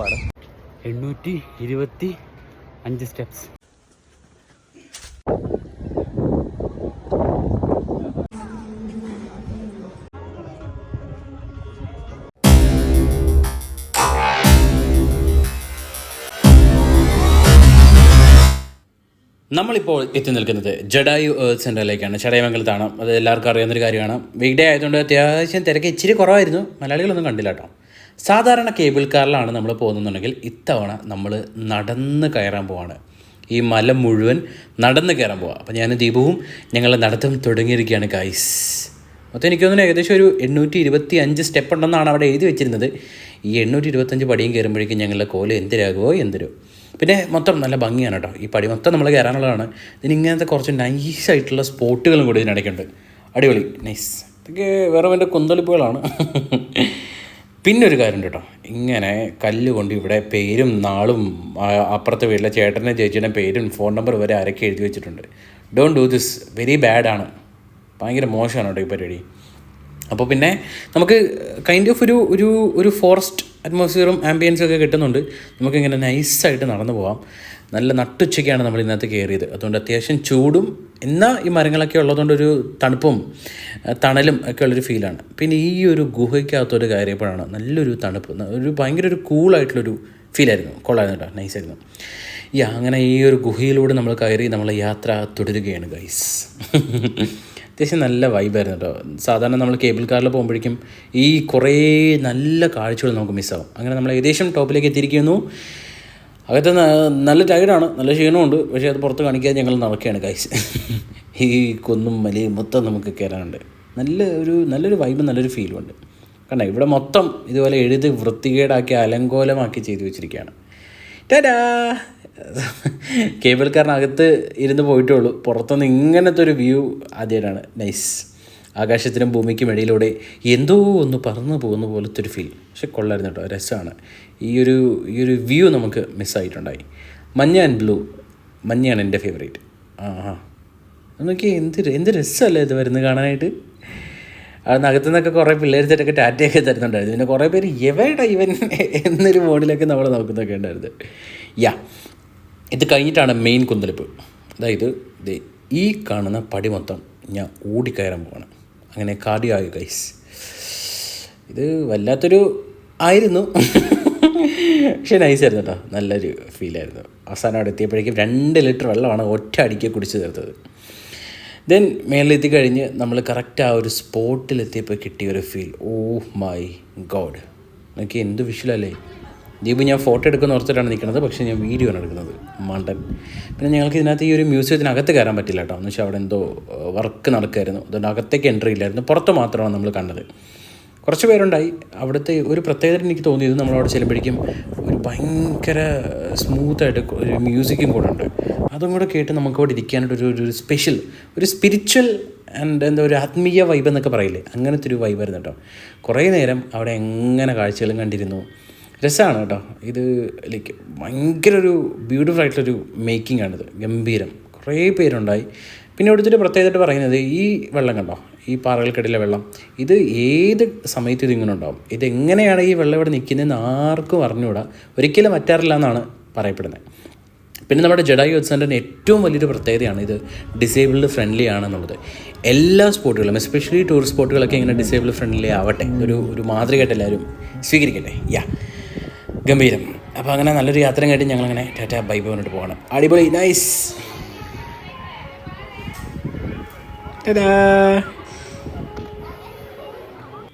ആണ് എണ്ണൂറ്റി ഇരുപത്തി അഞ്ച് സ്റ്റെപ്സ്. നമ്മളിപ്പോൾ എത്തി നിൽക്കുന്നത് ജഡായു ഏർത്ത് സെന്ററിലേക്കാണ് ചടയമംഗലത്താണ്. അത് എല്ലാവർക്കും അറിയാവുന്നൊരു കാര്യമാണ്. വീക്ക് ഡേ ആയതുകൊണ്ട് അത്യാവശ്യം തിരക്ക് ഇച്ചിരി കുറവായിരുന്നു. മലയാളികളൊന്നും കണ്ടില്ല കേട്ടോ. സാധാരണ കേബിൾ കാറിലാണ് നമ്മൾ പോകുന്നുണ്ടെങ്കിൽ ഇത്തവണ നമ്മൾ നടന്ന് കയറാൻ പോവാണ്. ഈ മല മുഴുവൻ നടന്ന് കയറാൻ പോവാം. അപ്പോൾ ഞാൻ ദീപവും ഞങ്ങൾ നടത്തം തുടങ്ങിയിരിക്കുകയാണ് ഗൈസ് മൊത്തം എനിക്ക് തോന്നുന്നു ഏകദേശം ഒരു എണ്ണൂറ്റി ഇരുപത്തി അഞ്ച് സ്റ്റെപ്പ് ഉണ്ടെന്നാണ് അവിടെ എഴുതി വെച്ചിരുന്നത്. ഈ എണ്ണൂറ്റി ഇരുപത്തഞ്ച് പടിയും കയറുമ്പോഴേക്കും ഞങ്ങളുടെ കോൽ എന്തിരാകുമോ എന്തിരോ. പിന്നെ മൊത്തം നല്ല ഭംഗിയാണ് കേട്ടോ. ഈ പടി മൊത്തം നമ്മൾ കയറാനുള്ളതാണ്. ഇതിന് ഇങ്ങനത്തെ കുറച്ച് നൈസായിട്ടുള്ള സ്പോട്ടുകളും കൂടി ഇതിനിടയ്ക്കുണ്ട്. അടിപൊളി. നൈസ് ഇതൊക്കെ വേറെ എന്റെ കുന്തളിപ്പുകളാണ്. പിന്നെ ഒരു കാര്യം കേട്ടോ. ഇങ്ങനെ കല്ല് കൊണ്ട് ഇവിടെ പേരും നാളും അപ്പുറത്തെ വീട്ടിലെ ചേട്ടന്റെ ചേച്ചിയുടെ പേരും ഫോൺ നമ്പർ വരെ ആരൊക്കെ എഴുതി വെച്ചിട്ടുണ്ട്. ഡോണ്ട് ഡു ദിസ് വെരി ബാഡാണ് ഭയങ്കര മോശമാണ് കേട്ടോ ഈ പരിപാടി. അപ്പോൾ പിന്നെ നമുക്ക് കൈൻഡ് ഓഫ് ഒരു ഒരു ഒരു ഫോറസ്റ്റ് അറ്റ്മോസ്ഫിയറും ആംബിയൻസും ഒക്കെ കിട്ടുന്നുണ്ട്. നമുക്കിങ്ങനെ നൈസായിട്ട് നടന്നു പോകാം നല്ല നട്ടുച്ചയ്ക്കാണ് നമ്മൾ ഇന്നത്തെ കയറിയത്. അതുകൊണ്ട് അത്യാവശ്യം ചൂടും എന്നാൽ ഈ മരങ്ങളൊക്കെ ഉള്ളതുകൊണ്ട് ഒരു തണുപ്പും തണലും ഒക്കെ ഉള്ളൊരു ഫീലാണ് പിന്നെ ഈ ഒരു ഗുഹയ്ക്കകത്തൊരു കയറിയപ്പോഴാണ് നല്ലൊരു തണുപ്പ്. ഒരു ഭയങ്കര ഒരു കൂളായിട്ടുള്ളൊരു ഫീലായിരുന്നു കൊള്ളായിരുന്നു കേട്ടോ. നൈസായിരുന്നു ഈ അങ്ങനെ ഈ ഒരു ഗുഹയിലൂടെ നമ്മൾ കയറി നമ്മൾ യാത്ര തുടരുകയാണ് ഗൈസ് അത്യാവശ്യം നല്ല വൈബായിരുന്നു കേട്ടോ സാധാരണ നമ്മൾ കേബിൾ കാറിൽ പോകുമ്പോഴേക്കും ഈ കുറേ നല്ല കാഴ്ചകൾ നമുക്ക് മിസ്സാവും അങ്ങനെ നമ്മൾ ഏകദേശം ടോപ്പിലേക്ക് എത്തിയിരിക്കുന്നു. അകത്ത് നല്ല ടൈഡാണ് നല്ല ക്ഷീണമുണ്ട് പക്ഷേ അത് പുറത്ത് കാണിക്കാതെ ഞങ്ങൾ നടക്കുകയാണ് കാഴ്ച ഈ കുന്നും മലയും മൊത്തം നമുക്ക് കയറാനുണ്ട് നല്ല ഒരു നല്ലൊരു വൈബ് നല്ലൊരു ഫീലും ഉണ്ട്. കണ്ട? ഇവിടെ മൊത്തം ഇതുപോലെ എഴുതി വൃത്തികേടാക്കി അലങ്കോലമാക്കി ചെയ്തു വെച്ചിരിക്കുകയാണ്. ടാറ്റാ കേബിൾ കാറിനകത്ത് ഇരുന്ന് പോയിട്ടേ ഉള്ളൂ പുറത്തുനിന്ന് ഇങ്ങനത്തെ ഒരു വ്യൂ ആദ്യമായിട്ടാണ്. നൈസ് ആകാശത്തിനും ഭൂമിക്കും ഇടയിലൂടെ എന്തോ ഒന്ന് പറന്നു പോകുന്ന പോലത്തെ ഒരു ഫീൽ പക്ഷെ കൊള്ളായിരുന്നു കേട്ടോ. രസമാണ്. ഈ ഒരു ഈ ഒരു വ്യൂ നമുക്ക് മിസ്സായിട്ടുണ്ടായി മഞ്ഞ ആൻഡ് ബ്ലൂ മഞ്ഞയാണ് എന്റെ ഫേവറേറ്റ് ആ ആ. നോക്കി എന്ത് എന്ത് രസമല്ലേ ഇത് വരുന്നത് കാണാനായിട്ട്? അത് അകത്തു നിന്നൊക്കെ കുറേ പിള്ളേർ ചേട്ടൊക്കെ ടാറ്റയൊക്കെ തരുന്നുണ്ടായിരുന്നു. പിന്നെ കുറേ പേര് എവേടാ ഇവൻ? എന്നൊരു മോഡിലൊക്കെ നമ്മൾ നോക്കുന്നൊക്കെ ഉണ്ടായിരുന്നു. യാ ഇത് കഴിഞ്ഞിട്ടാണ് മെയിൻ കുന്തലിപ്പ് അതായത് ഈ കാണുന്ന പടി മൊത്തം ഞാൻ ഓടിക്കയറാൻ പോവാണ്. അങ്ങനെ കാർഡിയോ ആയി ഗൈസ് ഇത് വല്ലാത്തൊരു ആയിരുന്നു. പക്ഷേ നൈസായിരുന്നു കേട്ടോ നല്ലൊരു ഫീലായിരുന്നു അവസാനം അവിടെ എത്തിയപ്പോഴേക്കും രണ്ട് ലിറ്റർ വെള്ളമാണ് ഒറ്റ അടിക്ക് കുടിച്ച് തീർത്തത്. ദെൻ മേളിലെത്തി കഴിഞ്ഞ് നമ്മൾ കറക്റ്റ് ആ ഒരു സ്പോട്ടിലെത്തിയപ്പോൾ കിട്ടിയ ഒരു ഫീൽ ഓ മൈ ഗോഡ് എനിക്ക് എന്ത് വിഷ്വലല്ലേ ദീപ് ഞാൻ ഫോട്ടോ എടുക്കുന്ന ഓർത്തിട്ടാണ് നിൽക്കുന്നത് പക്ഷേ ഞാൻ വീഡിയോ ആണ് എടുക്കുന്നത്. മണ്ടൻ. പിന്നെ ഞങ്ങൾക്ക് ഇതിനകത്ത് ഈ ഒരു മ്യൂസിയത്തിനകത്ത് കയറാൻ പറ്റില്ല കേട്ടോ. എന്ന് വെച്ചാൽ അവിടെ എന്തോ വർക്ക് നടക്കുമായിരുന്നു അതുകൊണ്ട് അകത്തേക്ക് എൻട്രി ഇല്ലായിരുന്നു. പുറത്ത് മാത്രമാണ് നമ്മൾ കണ്ടത്. കുറച്ച് പേരുണ്ടായി. അവിടുത്തെ ഒരു പ്രത്യേകത എനിക്ക് തോന്നിയത് നമ്മളവിടെ ചെല്ലുമ്പോഴേക്കും ഒരു ഭയങ്കര സ്മൂത്തായിട്ട് ഒരു മ്യൂസിക്കും കൂടെ ഉണ്ട്. അതും കൂടെ കേട്ട് നമുക്ക് അവിടെ ഇരിക്കാനായിട്ട് ഒരു ഒരു സ്പെഷ്യൽ ഒരു സ്പിരിച്വൽ ആൻഡ് എന്താ ഒരു ആത്മീയ വൈബ് എന്നൊക്കെ പറയില്ലേ? അങ്ങനത്തെ ഒരു വൈബായിരുന്നു കേട്ടോ. കുറേ നേരം അവിടെ എങ്ങനെ കാഴ്ചകളും കണ്ടിരുന്നു. രസമാണ് കേട്ടോ. ഇത് ലൈക്ക് ഭയങ്കര ഒരു ബ്യൂട്ടിഫുൾ ആയിട്ടുള്ളൊരു മേക്കിംഗ് ആണിത്. ഗംഭീരം. കുറേ പേരുണ്ടായി. പിന്നെ ഇവിടുത്തെ പ്രത്യേകമായിട്ട് പറയുന്നത് ഈ വെള്ളം കണ്ടോ? ഈ പാറകൾക്കിടയിലെ വെള്ളം. ഇത് ഏത് സമയത്തും ഇതിങ്ങനെ ഉണ്ടാവും. ഇതെങ്ങനെയാണ് ഈ വെള്ളം ഇവിടെ നിൽക്കുന്നതെന്ന് ആർക്കും അറിഞ്ഞുകൂടാ. ഒരിക്കലും പറ്റാറില്ല എന്നാണ് പറയപ്പെടുന്നത്. പിന്നെ നമ്മുടെ ജഡായു യൂത്ത് ഏറ്റവും വലിയൊരു പ്രത്യേകതയാണ് ഇത് ഡിസേബിൾഡ് ഫ്രണ്ട്ലി ആണെന്നുള്ളത്. എല്ലാ സ്പോട്ടുകളും എസ്പെഷ്യലി ടൂറിസ്റ്റ് സ്പോട്ടുകളൊക്കെ ഇങ്ങനെ ഡിസേബിൾഡ് ഫ്രണ്ട്ലി ആവട്ടെ. ഒരു ഒരു മാതൃകയായിട്ട് എല്ലാവരും സ്വീകരിക്കട്ടെ? യാ ഗംഭീരം. അപ്പോൾ അങ്ങനെ നല്ലൊരു യാത്രയും കഴിഞ്ഞ് ഞങ്ങളങ്ങനെ ടാറ്റ ബൈ പറഞ്ഞിട്ട് പോകണം അടിപൊളി നൈസ് ടാ